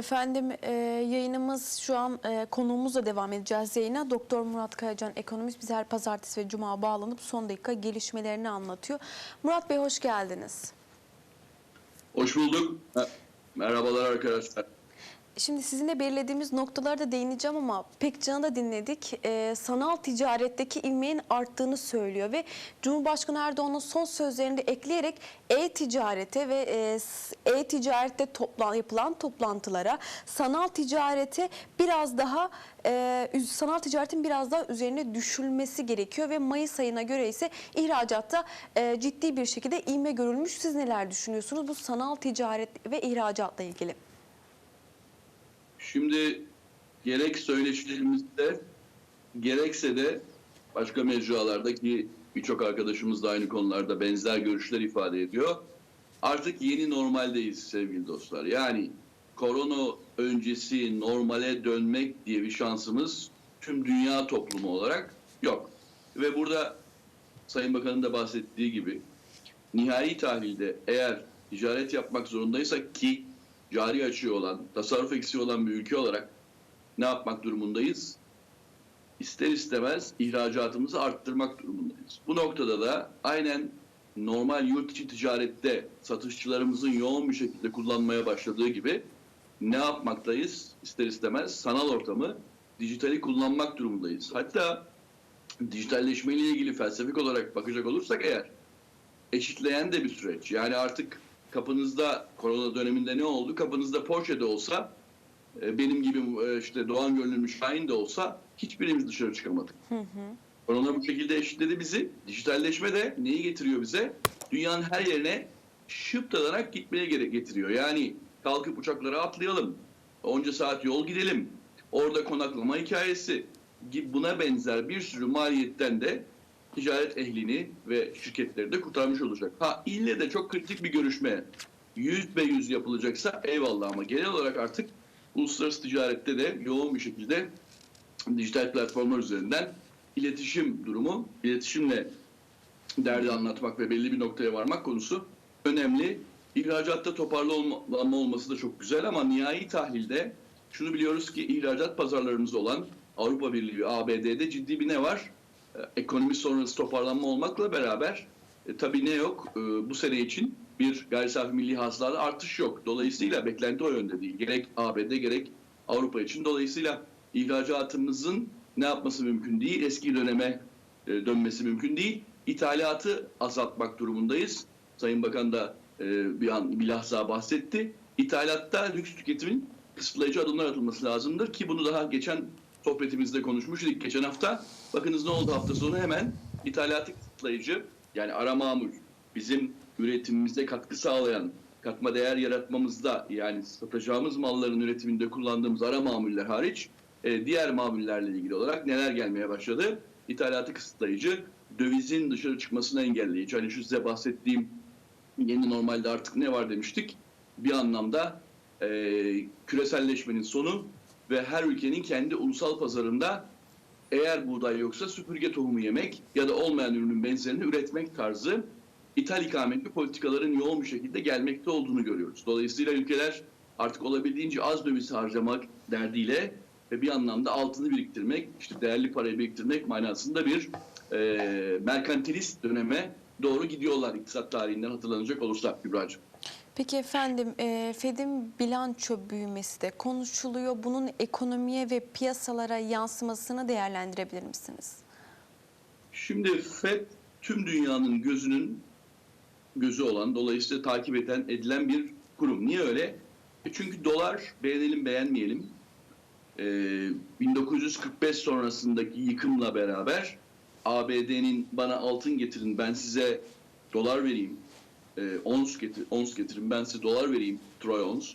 Efendim e, yayınımız şu an e, konuğumuzla devam edeceğiz yayına. Doktor Murat Kayacan ekonomist bize her pazartesi ve cuma bağlanıp son dakika gelişmelerini anlatıyor. Murat Bey hoş geldiniz. Hoş bulduk. Ha, Merhabalar arkadaşlar. Şimdi sizinle belirlediğimiz noktalara da değineceğim ama Pekcan'ı da dinledik. Ee, sanal ticaretteki ivmenin arttığını söylüyor ve Cumhurbaşkanı Erdoğan'ın son sözlerinde ekleyerek e-ticarete ve e, e-ticarette toplan, yapılan toplantılara sanal ticarete biraz daha e, sanal ticaretin biraz daha üzerine düşülmesi gerekiyor ve Mayıs ayına göre ise ihracatta e, ciddi bir şekilde ivme görülmüş. Siz neler düşünüyorsunuz bu sanal ticaret ve ihracatla ilgili? Şimdi gerek söyleşilerimizde gerekse de başka mecralardaki birçok arkadaşımız da aynı konularda benzer görüşler ifade ediyor. Artık yeni normaldeyiz sevgili dostlar. Yani korona öncesi normale dönmek diye bir şansımız tüm dünya toplumu olarak yok. Ve burada Sayın Bakan'ın da bahsettiği gibi nihai tahlilde eğer ticaret yapmak zorundaysak ki cari açığı olan, tasarruf eksiği olan bir ülke olarak ne yapmak durumundayız? İster istemez ihracatımızı arttırmak durumundayız. Bu noktada da aynen normal yurt içi ticarette satışçılarımızın yoğun bir şekilde kullanmaya başladığı gibi ne yapmaktayız? İster istemez sanal ortamı, dijitali kullanmak durumundayız. Hatta dijitalleşme ile ilgili felsefik olarak bakacak olursak eğer eşitleyen de bir süreç. Yani artık kapınızda korona döneminde ne oldu? Kapınızda Porsche de olsa e, benim gibi e, işte Doğan Gönüllü Şahin de olsa hiçbirimiz dışarı çıkamadık. Korona bu şekilde eşitledi bizi. Dijitalleşme de neyi getiriyor bize? Dünyanın her yerine şıptalanak gitmeye gerek getiriyor. Yani kalkıp uçaklara atlayalım. Onca saat yol gidelim. Orada konaklama hikayesi buna benzer bir sürü maliyetten de ticaret ehlini ve şirketleri de kurtarmış olacak. Ha ille de çok kritik bir görüşme yüz be yüz yapılacaksa eyvallah ama genel olarak artık uluslararası ticarette de yoğun bir şekilde dijital platformlar üzerinden iletişim durumu, iletişimle derdi anlatmak ve belli bir noktaya varmak konusu önemli. İhracatta toparlanma olması da çok güzel ama nihai tahlilde şunu biliyoruz ki ihracat pazarlarımız olan Avrupa Birliği ABD'de ciddi bir ne var? Ee, Ekonomi sonrası toparlanma olmakla beraber e, tabii ne yok? E, bu sene için bir gayri safi milli hasılada artış yok. Dolayısıyla beklenti o yönde değil. Gerek ABD gerek Avrupa için. Dolayısıyla ihracatımızın ne yapması mümkün değil? Eski döneme e, dönmesi mümkün değil. İthalatı azaltmak durumundayız. Sayın Bakan da e, bir an bilhassa bahsetti. İthalatta lüks tüketimin kısıtlayıcı adımlar atılması lazımdır ki bunu daha geçen sohbetimizde konuşmuştuk geçen hafta. Bakınız ne oldu hafta sonu hemen ithalatı kısıtlayıcı yani ara mamul bizim üretimimize katkı sağlayan katma değer yaratmamızda yani satacağımız malların üretiminde kullandığımız ara mamuller hariç e, diğer mamullerle ilgili olarak neler gelmeye başladı? İthalatı kısıtlayıcı, dövizin dışarı çıkmasını engelleyici. Hani şu size bahsettiğim yeni normalde artık ne var demiştik? Bir anlamda e, küreselleşmenin sonu ve her ülkenin kendi ulusal pazarında eğer buğday yoksa süpürge tohumu yemek ya da olmayan ürünün benzerini üretmek tarzı ithal ikametli politikaların yoğun bir şekilde gelmekte olduğunu görüyoruz. Dolayısıyla ülkeler artık olabildiğince az döviz harcamak derdiyle ve bir anlamda altını biriktirmek, işte değerli parayı biriktirmek manasında bir e, merkantilist döneme doğru gidiyorlar iktisat tarihinden hatırlanacak olursa Kübra'cığım. Peki efendim e, Fed'in bilanço büyümesi de konuşuluyor. Bunun ekonomiye ve piyasalara yansımasını değerlendirebilir misiniz? Şimdi FED tüm dünyanın gözünün gözü olan, dolayısıyla takip eden, edilen bir kurum. Niye öyle? E çünkü dolar beğenelim beğenmeyelim e, 1945 sonrasındaki yıkımla beraber ABD'nin bana altın getirin ben size dolar vereyim, e, ons, getir, ons getirin ben size dolar vereyim, troy ons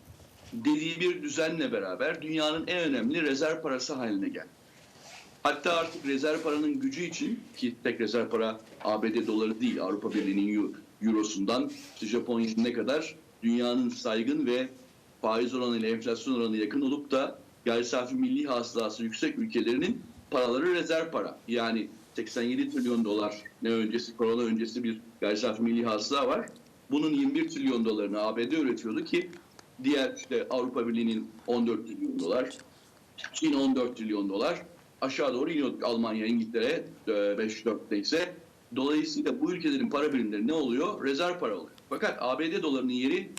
dediği bir düzenle beraber dünyanın en önemli rezerv parası haline geldi. Hatta artık rezerv paranın gücü için ki tek rezerv para ABD doları değil Avrupa Birliği'nin eu- eurosundan işte Japon yenine kadar dünyanın saygın ve faiz oranıyla enflasyon oranı yakın olup da gayri safi milli hasılası yüksek ülkelerinin paraları rezerv para. Yani 87 trilyon dolar ne öncesi korona öncesi bir gayri safi milli hasıla var. Bunun 21 trilyon dolarını ABD üretiyordu ki Diğer işte Avrupa Birliği'nin 14 trilyon dolar, Çin 14 trilyon dolar. Aşağı doğru iniyorduk Almanya, İngiltere 5-4'te ise. Dolayısıyla bu ülkelerin para birimleri ne oluyor? Rezerv para oluyor. Fakat ABD dolarının yeri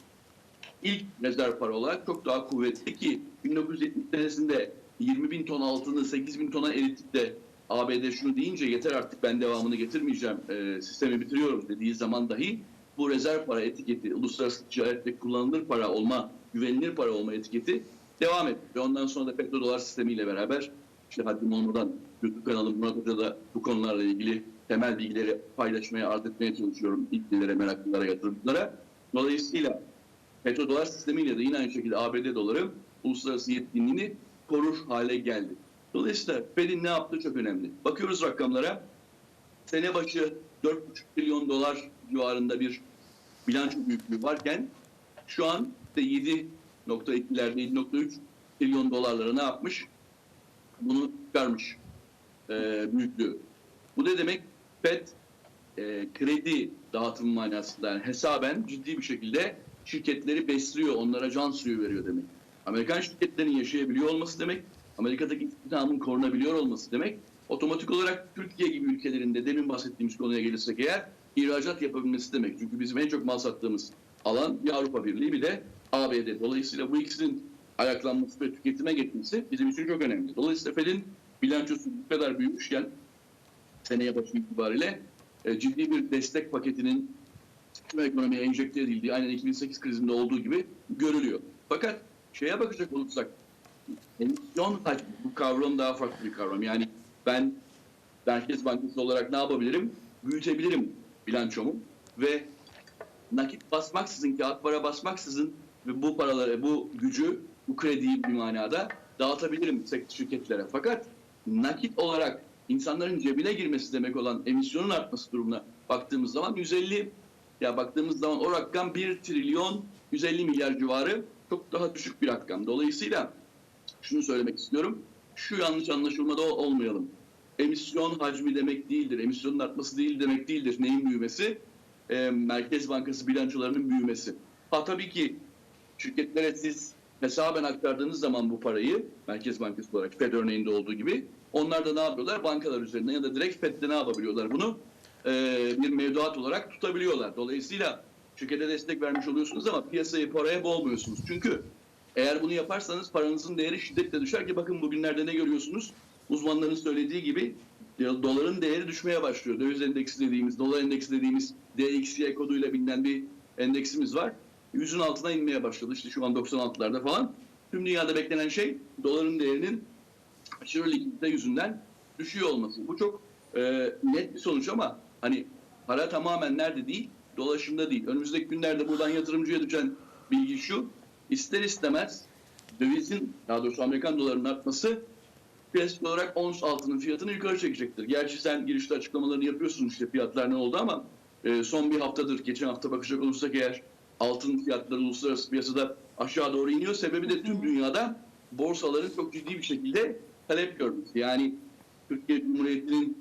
ilk rezerv para olarak çok daha kuvvetli ki 1970 senesinde 20 bin ton altını 8 bin tona eritip de ABD şunu deyince yeter artık ben devamını getirmeyeceğim e, sistemi bitiriyorum dediği zaman dahi bu rezerv para etiketi uluslararası ticarette kullanılır para olma güvenilir para olma etiketi devam etti. Ve ondan sonra da petrodolar sistemiyle beraber işte haddim olmadan YouTube kanalım Murat Hoca'da bu konularla ilgili temel bilgileri paylaşmaya, arz etmeye çalışıyorum ilgililere, meraklılara, yatırımcılara. Dolayısıyla petrodolar sistemiyle de yine aynı şekilde ABD doları uluslararası yetkinliğini korur hale geldi. Dolayısıyla Fed'in ne yaptığı çok önemli. Bakıyoruz rakamlara. Sene başı 4,5 trilyon dolar civarında bir bilanço büyüklüğü varken şu an işte 7.2'lerde 7.3 trilyon dolarlara ne yapmış? Bunu çıkarmış e, büyüklüğü. Bu ne demek? FED e, kredi dağıtım manasında yani hesaben ciddi bir şekilde şirketleri besliyor, onlara can suyu veriyor demek. Amerikan şirketlerinin yaşayabiliyor olması demek, Amerika'daki istihdamın korunabiliyor olması demek, otomatik olarak Türkiye gibi ülkelerinde demin bahsettiğimiz konuya gelirsek eğer ihracat yapabilmesi demek. Çünkü bizim en çok mal sattığımız alan bir Avrupa Birliği bir de ABD. Dolayısıyla bu ikisinin ayaklanması ve tüketime geçmesi bizim için çok önemli. Dolayısıyla Fed'in bilançosu bu kadar büyümüşken seneye başı itibariyle e, ciddi bir destek paketinin tüm ekonomiye enjekte edildiği aynen 2008 krizinde olduğu gibi görülüyor. Fakat şeye bakacak olursak emisyon hacmi bu kavram daha farklı bir kavram. Yani ben Merkez Bankası olarak ne yapabilirim? Büyütebilirim bilançomu ve nakit basmaksızın, kağıt para basmaksızın ve bu paraları, bu gücü, bu krediyi bir manada dağıtabilirim şirketlere. Fakat nakit olarak insanların cebine girmesi demek olan emisyonun artması durumuna baktığımız zaman 150 ya baktığımız zaman o rakam 1 trilyon 150 milyar civarı çok daha düşük bir rakam. Dolayısıyla şunu söylemek istiyorum. Şu yanlış anlaşılmada olmayalım. Emisyon hacmi demek değildir. Emisyonun artması değil demek değildir. Neyin büyümesi? Ee, Merkez Bankası bilançolarının büyümesi. Ha tabii ki şirketlere siz hesaben aktardığınız zaman bu parayı Merkez Bankası olarak FED örneğinde olduğu gibi onlar da ne yapıyorlar? Bankalar üzerinden ya da direkt FED'de ne yapabiliyorlar bunu? Ee, bir mevduat olarak tutabiliyorlar. Dolayısıyla şirkete destek vermiş oluyorsunuz ama piyasayı paraya boğmuyorsunuz. Çünkü eğer bunu yaparsanız paranızın değeri şiddetle düşer ki bakın bugünlerde ne görüyorsunuz? Uzmanların söylediği gibi doların değeri düşmeye başlıyor. Döviz endeksi dediğimiz, dolar endeksi dediğimiz DXY koduyla bilinen bir endeksimiz var. Yüzün altına inmeye başladı. İşte şu an 96'larda falan. Tüm dünyada beklenen şey doların değerinin aşırı likidite yüzünden düşüyor olması. Bu çok e, net bir sonuç ama hani para tamamen nerede değil, dolaşımda değil. Önümüzdeki günlerde buradan yatırımcıya düşen bilgi şu. İster istemez dövizin, daha doğrusu Amerikan dolarının artması klasik olarak ons altının fiyatını yukarı çekecektir. Gerçi sen girişte açıklamalarını yapıyorsun işte fiyatlar ne oldu ama e, son bir haftadır, geçen hafta bakacak olursak eğer altın fiyatları uluslararası piyasada aşağı doğru iniyor. Sebebi de tüm dünyada borsaların çok ciddi bir şekilde talep görmesi. Yani Türkiye Cumhuriyeti'nin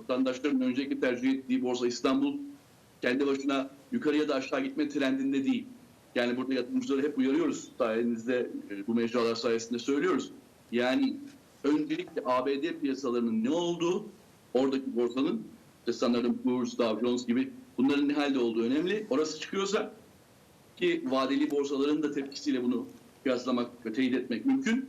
vatandaşların öncelikle tercih ettiği borsa İstanbul kendi başına yukarıya da aşağı gitme trendinde değil. Yani burada yatırımcıları hep uyarıyoruz. Sayenizde e, bu mecralar sayesinde söylüyoruz. Yani öncelikle ABD piyasalarının ne olduğu, oradaki borsanın işte sanırım Poor's, Dow Jones gibi bunların ne halde olduğu önemli. Orası çıkıyorsa ki vadeli borsaların da tepkisiyle bunu kıyaslamak ve teyit etmek mümkün.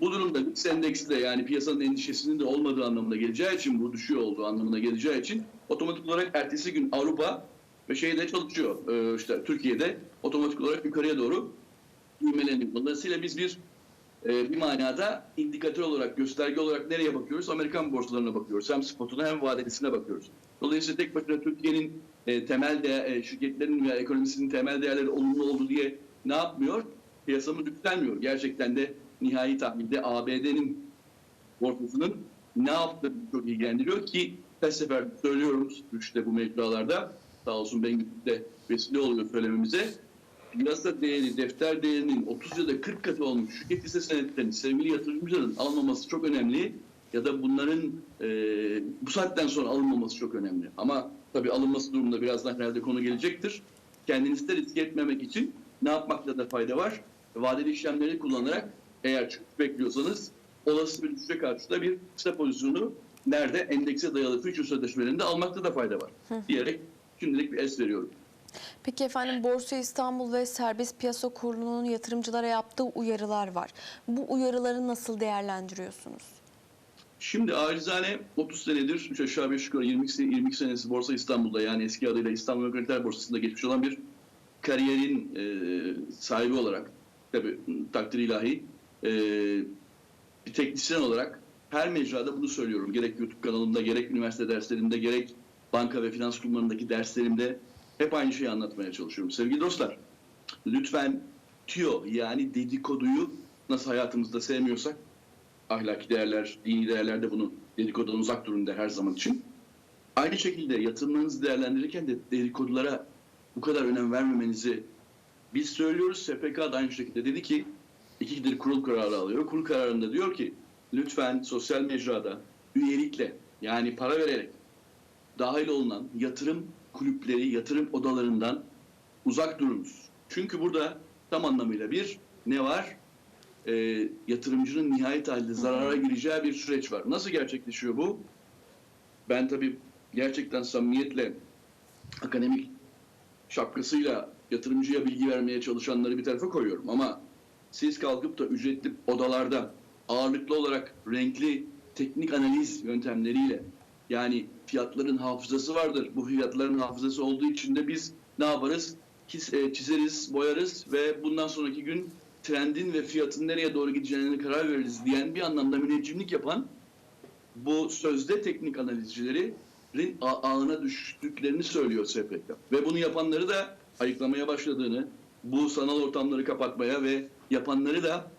Bu durumda VIX endeksi de yani piyasanın endişesinin de olmadığı anlamına geleceği için bu düşüyor olduğu anlamına geleceği için otomatik olarak ertesi gün Avrupa ve şeyde çalışıyor. İşte Türkiye'de otomatik olarak yukarıya doğru ivmeleniyor. Dolayısıyla biz bir e, bir manada indikatör olarak, gösterge olarak nereye bakıyoruz? Amerikan borsalarına bakıyoruz. Hem spotuna hem vadelisine bakıyoruz. Dolayısıyla tek başına Türkiye'nin e, temel değer, e, şirketlerin veya ekonomisinin temel değerleri olumlu oldu diye ne yapmıyor? Piyasamız yükselmiyor. Gerçekten de nihai tahminde ABD'nin borsasının ne yaptığı çok ilgilendiriyor ki kaç sefer söylüyoruz işte bu mecralarda sağ olsun Bengü de vesile oluyor söylememize. Piyasa değeri, defter değerinin 30 ya da 40 katı olmuş şirket hisse senetlerini sevgili yatırımcıların almaması çok önemli. Ya da bunların e, bu saatten sonra alınmaması çok önemli. Ama tabii alınması durumunda birazdan herhalde konu gelecektir. Kendinizi de riske etmemek için ne yapmakta da fayda var? vadeli işlemleri kullanarak eğer çıkış bekliyorsanız olası bir düşüşe karşı da bir kısa pozisyonu nerede endekse dayalı future sözleşmelerinde almakta da fayda var diyerek şimdilik bir es veriyorum. Peki efendim Borsa İstanbul ve Serbest Piyasa Kurulu'nun yatırımcılara yaptığı uyarılar var. Bu uyarıları nasıl değerlendiriyorsunuz? Şimdi acizane 30 senedir 3 aşağı 5 yukarı 22, se- 22 senesi Borsa İstanbul'da yani eski adıyla İstanbul Krediler Borsası'nda geçmiş olan bir kariyerin e, sahibi olarak tabi takdir ilahi e, bir teknisyen olarak her mecrada bunu söylüyorum. Gerek YouTube kanalımda, gerek üniversite derslerimde, gerek banka ve finans kurumlarındaki derslerimde hep aynı şeyi anlatmaya çalışıyorum. Sevgili dostlar, lütfen tüyo yani dedikoduyu nasıl hayatımızda sevmiyorsak ahlaki değerler, dini değerlerde bunu dedikodudan uzak durun der her zaman için. Aynı şekilde yatırımlarınızı değerlendirirken de dedikodulara bu kadar önem vermemenizi biz söylüyoruz. SPK da aynı şekilde dedi ki iki gidir kurul kararı alıyor. Kurul kararında diyor ki lütfen sosyal mecrada üyelikle yani para vererek dahil olunan yatırım kulüpleri, yatırım odalarından uzak durunuz. Çünkü burada tam anlamıyla bir ne var? e, yatırımcının nihayet halde zarara gireceği bir süreç var. Nasıl gerçekleşiyor bu? Ben tabii gerçekten samimiyetle akademik şapkasıyla yatırımcıya bilgi vermeye çalışanları bir tarafa koyuyorum. Ama siz kalkıp da ücretli odalarda ağırlıklı olarak renkli teknik analiz yöntemleriyle yani fiyatların hafızası vardır. Bu fiyatların hafızası olduğu için de biz ne yaparız? E, Çizeriz, boyarız ve bundan sonraki gün trendin ve fiyatın nereye doğru gideceğine karar veririz diyen bir anlamda müneccimlik yapan bu sözde teknik analizcilerin ağına düştüklerini söylüyor SPK. Ve bunu yapanları da ayıklamaya başladığını, bu sanal ortamları kapatmaya ve yapanları da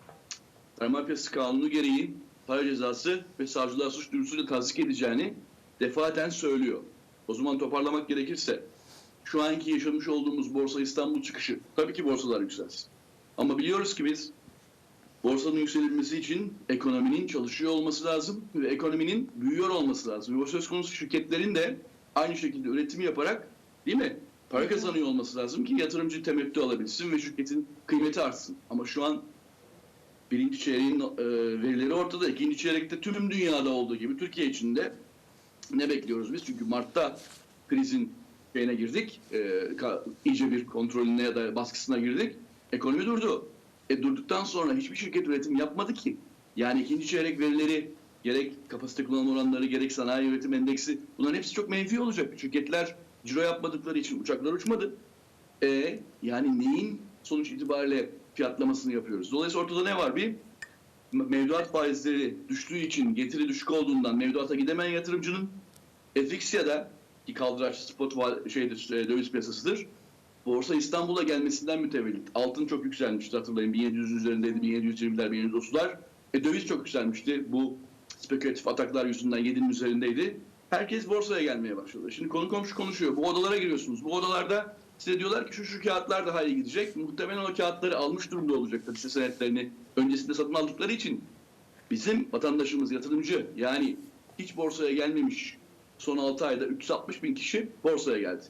Sermaye Piyasası Kanunu gereği para cezası ve savcılığa suç duyurusuyla tasdik edeceğini defaten söylüyor. O zaman toparlamak gerekirse şu anki yaşamış olduğumuz Borsa İstanbul çıkışı tabii ki borsalar yükselsin. Ama biliyoruz ki biz borsanın yükselilmesi için ekonominin çalışıyor olması lazım ve ekonominin büyüyor olması lazım. Ve o söz konusu şirketlerin de aynı şekilde üretimi yaparak değil mi? Para kazanıyor olması lazım ki yatırımcı temettü alabilsin ve şirketin kıymeti artsın. Ama şu an birinci çeyreğin e, verileri ortada. İkinci çeyrekte tüm dünyada olduğu gibi Türkiye içinde ne bekliyoruz biz? Çünkü Mart'ta krizin şeyine girdik. E, iyice bir kontrolüne ya da baskısına girdik. Ekonomi durdu. E durduktan sonra hiçbir şirket üretim yapmadı ki. Yani ikinci çeyrek verileri gerek kapasite kullanım oranları gerek sanayi üretim endeksi bunların hepsi çok menfi olacak. Şirketler ciro yapmadıkları için uçaklar uçmadı. E yani neyin sonuç itibariyle fiyatlamasını yapıyoruz? Dolayısıyla ortada ne var? Bir mevduat faizleri düştüğü için getiri düşük olduğundan mevduata gidemeyen yatırımcının FX ya da ki kaldıraç spot şeydir, e, döviz piyasasıdır. Borsa İstanbul'a gelmesinden mütevellit. Altın çok yükselmişti hatırlayın. 1700 üzerindeydi. 1720'ler, 1730'lar. E, döviz çok yükselmişti. Bu spekülatif ataklar yüzünden 7'nin üzerindeydi. Herkes borsaya gelmeye başladı. Şimdi konu komşu konuşuyor. Bu odalara giriyorsunuz. Bu odalarda size diyorlar ki şu şu kağıtlar daha iyi gidecek. Muhtemelen o kağıtları almış durumda olacaklar hisse senetlerini öncesinde satın aldıkları için. Bizim vatandaşımız yatırımcı yani hiç borsaya gelmemiş son 6 ayda 360 bin kişi borsaya geldi.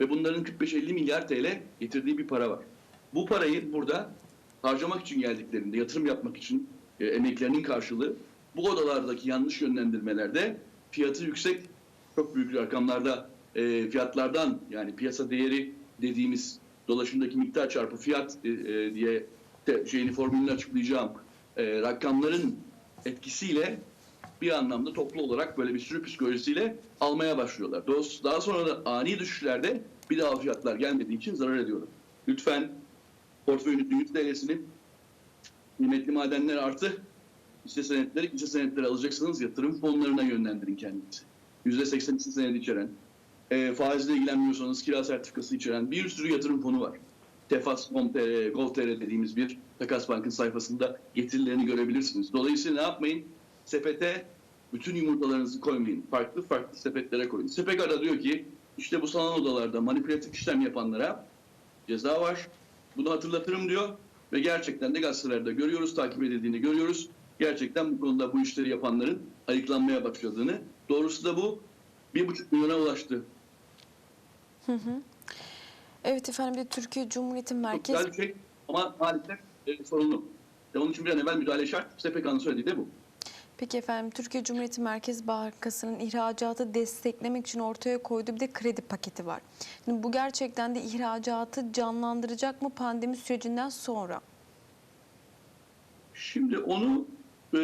Ve bunların 45-50 milyar TL getirdiği bir para var. Bu parayı burada harcamak için geldiklerinde, yatırım yapmak için e, emeklerinin karşılığı bu odalardaki yanlış yönlendirmelerde fiyatı yüksek, çok büyük rakamlarda e, fiyatlardan yani piyasa değeri dediğimiz dolaşımdaki miktar çarpı fiyat e, e, diye de, şeyini formülünü açıklayacağım e, rakamların etkisiyle bir anlamda toplu olarak böyle bir sürü psikolojisiyle almaya başlıyorlar. Daha sonra da ani düşüşlerde bir daha fiyatlar gelmediği için zarar ediyorlar. Lütfen portföyünüzün %50'sini kıymetli madenler artı hisse senetleri, hisse senetleri alacaksanız yatırım fonlarına yönlendirin kendinizi. %80 hisse senedi içeren, e, faizle ilgilenmiyorsanız kira sertifikası içeren bir sürü yatırım fonu var. Tefas.com.tr, Gov.tr dediğimiz bir Takas Bank'ın sayfasında getirilerini görebilirsiniz. Dolayısıyla ne yapmayın? Sepete bütün yumurtalarınızı koymayın. Farklı farklı sepetlere koyun. SPK da diyor ki işte bu sanal odalarda manipülatif işlem yapanlara ceza var. Bunu hatırlatırım diyor ve gerçekten de gazetelerde görüyoruz, takip edildiğini görüyoruz. Gerçekten bu konuda bu işleri yapanların ayıklanmaya başladığını. Doğrusu da bu bir buçuk milyona ulaştı. Evet efendim bir Türkiye Cumhuriyeti Merkez Çok güzel bir şey ama maalesef e, sorunlu. E, onun için bir an evvel müdahale şart. İşte Pekan'ın söylediği de bu. Peki efendim Türkiye Cumhuriyeti Merkez Bankası'nın ihracatı desteklemek için ortaya koyduğu bir de kredi paketi var. Şimdi bu gerçekten de ihracatı canlandıracak mı pandemi sürecinden sonra? Şimdi onu e,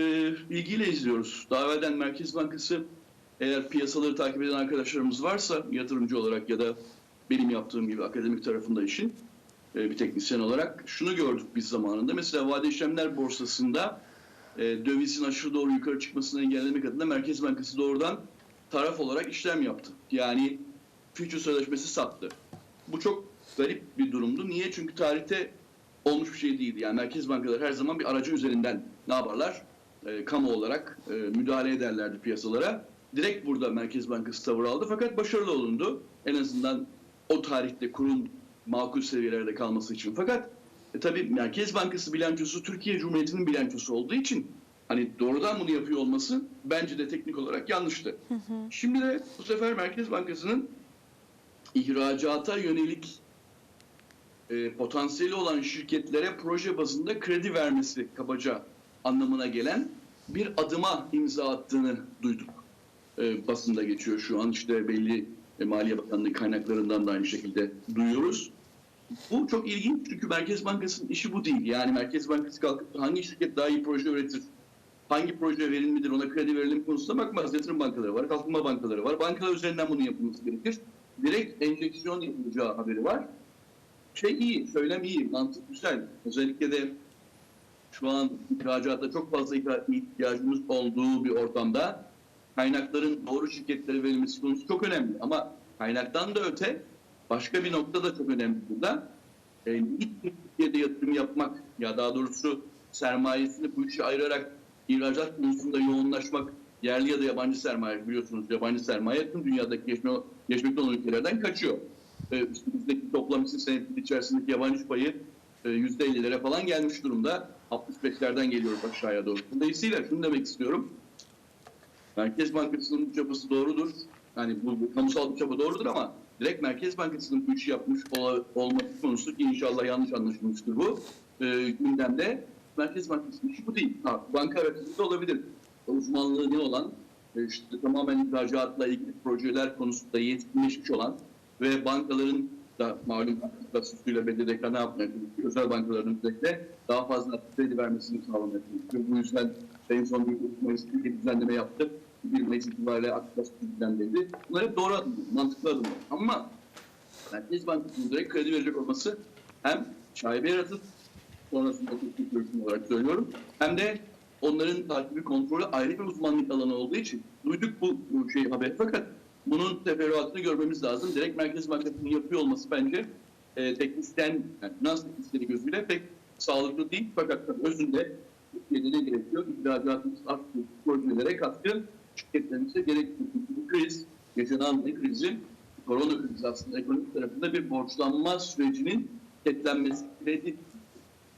ilgiyle izliyoruz. Daha evvelden Merkez Bankası eğer piyasaları takip eden arkadaşlarımız varsa yatırımcı olarak ya da benim yaptığım gibi akademik tarafında işin e, bir teknisyen olarak şunu gördük biz zamanında. Mesela vade işlemler borsasında e, dövizin aşırı doğru yukarı çıkmasını engellemek adına Merkez Bankası doğrudan taraf olarak işlem yaptı. Yani future sözleşmesi sattı. Bu çok garip bir durumdu. Niye? Çünkü tarihte olmuş bir şey değildi. Yani merkez bankaları her zaman bir aracı üzerinden ne yaparlar? E, kamu olarak e, müdahale ederlerdi piyasalara. Direkt burada Merkez Bankası tavır aldı fakat başarılı olundu. En azından o tarihte kurun makul seviyelerde kalması için. Fakat e, tabii Merkez Bankası bilançosu Türkiye Cumhuriyeti'nin bilançosu olduğu için hani doğrudan bunu yapıyor olması bence de teknik olarak yanlıştı. Şimdi de bu sefer Merkez Bankası'nın ihracata yönelik e, potansiyeli olan şirketlere proje bazında kredi vermesi kabaca anlamına gelen bir adıma imza attığını duyduk. E, basında geçiyor şu an işte belli e, Maliye Bakanlığı kaynaklarından da aynı şekilde duyuyoruz. Bu çok ilginç çünkü Merkez Bankası'nın işi bu değil. Yani Merkez Bankası kalkıp hangi şirket daha iyi proje üretir, hangi proje verilmelidir, ona kredi verelim konusuna bakmaz. Yatırım bankaları var, kalkınma bankaları var. Bankalar üzerinden bunun yapılması gerekir. Direkt enjeksiyon yapılacağı haberi var şey iyi, söylem iyi, mantık güzel. Özellikle de şu an ihracatta çok fazla ihtiyacımız olduğu bir ortamda kaynakların doğru şirketlere verilmesi konusu çok önemli. Ama kaynaktan da öte başka bir nokta da çok önemli burada. E, Türkiye'de yatırım yapmak ya daha doğrusu sermayesini bu işe ayırarak ihracat konusunda yoğunlaşmak yerli ya da yabancı sermaye biliyorsunuz yabancı sermaye tüm dünyadaki geçme, geçmekte olan ülkelerden kaçıyor e, üstümüzdeki toplam isim senedi içerisindeki yabancı payı e, yüzde 50'lere falan gelmiş durumda. 65'lerden geliyoruz aşağıya doğru. Dolayısıyla şunu demek istiyorum. Merkez Bankası'nın bu çabası doğrudur. Yani bu, bu kamusal bir çaba doğrudur ama direkt Merkez Bankası'nın bu işi yapmış ola, olması konusu ki inşallah yanlış anlaşılmıştır bu. E, gündemde Merkez Bankası'nın işi bu değil. Ha, banka aracılığı olabilir. Uzmanlığı ne olan e, işte tamamen ihracatla ilgili projeler konusunda yetkinleşmiş olan ve bankaların da malum statüsüyle BDDK ne yapmaya? Özel bankaların özellikle daha fazla kredi vermesini sağlamaya çalışıyor. Bu yüzden en son bir Mayıs'ta bir düzenleme yaptı. 1 Mayıs itibariyle aktivasyon düzenledi. Bunlar hep doğru adımlar, mantıklı adımlar. Ama Merkez Bankası'nın direkt kredi verecek olması hem şaibe yaratır, sonrasında teknik görüşüm olarak söylüyorum, hem de onların takibi kontrolü ayrı bir uzmanlık alanı olduğu için duyduk bu, bu şeyi haber fakat bunun teferruatını görmemiz lazım. Direkt Merkez Bankası'nın yapıyor olması bence e, teknisyen, yani finans teknisleri gözüyle pek sağlıklı değil. Fakat özünde Türkiye'de ne gerekiyor? İhracatımız arttı, projelere katkı şirketlerimize. Çünkü bu kriz, yaşanan ne krizi, korona krizi aslında ekonomik tarafında bir borçlanma sürecinin ketlenmesi, kredi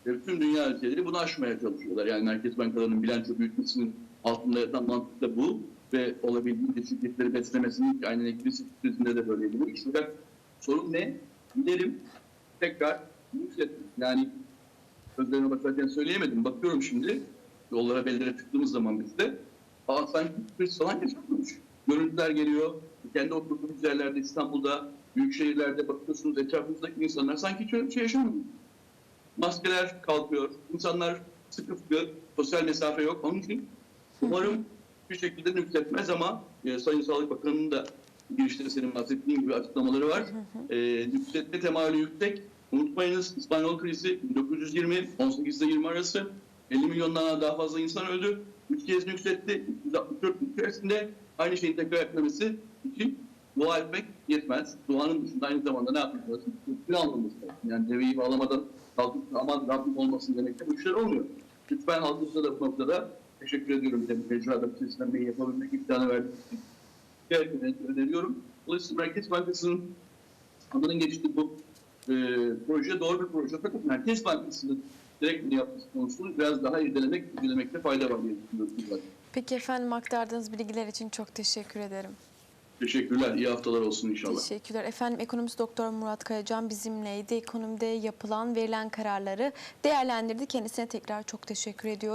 ve bütün dünya ülkeleri bunu aşmaya çalışıyorlar. Yani merkez bankalarının bilanço büyütmesinin altında yatan mantık da bu ve olabildiğince şirketleri beslemesinin aynen kriz krizinde de böyleydi. Fakat sorun ne? Gidelim tekrar. Yani sözlerime bakarken söyleyemedim. Bakıyorum şimdi yollara bellere tıktığımız zaman biz de aa sanki kriz falan yaşanmış. Görüntüler geliyor. Kendi oturduğumuz yerlerde İstanbul'da, büyük şehirlerde bakıyorsunuz etrafımızdaki insanlar sanki hiç öyle bir şey yaşanmıyor. Maskeler kalkıyor. İnsanlar sıkı sıkı, sosyal mesafe yok. Onun için umarım bir şekilde nüksetmez ama e, Sayın Sağlık Bakanı'nın da girişte senin bahsettiğin gibi açıklamaları var. E, nüksetme temayülü yüksek. Unutmayınız İspanyol krizi 1920 18 ile 20 arası 50 milyondan daha fazla insan öldü. Üç kez nüksetti. 364 gün içerisinde aynı şeyin tekrar etmemesi için dua etmek yetmez. Duanın dışında aynı zamanda ne yapmak lazım? Tedbir almamız lazım. Yani deveyi bağlamadan kalkıp aman Rabbim olmasın demek de bu işler olmuyor. Lütfen halkımıza da bu noktada teşekkür ediyorum. Bir de mecrada seslenmeyi yapabilmek imkanı verdiğiniz için. Gerçekten öneriyorum. Dolayısıyla Merkez Bankası'nın adının geçtiği bu e, proje doğru bir proje. Fakat Merkez Bankası'nın direkt bunu yapması konusunu biraz daha irdelemek, irdelemekte fayda var diye düşünüyorum. Peki efendim aktardığınız bilgiler için çok teşekkür ederim. Teşekkürler. İyi haftalar olsun inşallah. Teşekkürler. Efendim ekonomist doktor Murat Kayacan bizimleydi. Ekonomide yapılan, verilen kararları değerlendirdi. Kendisine tekrar çok teşekkür ediyorum.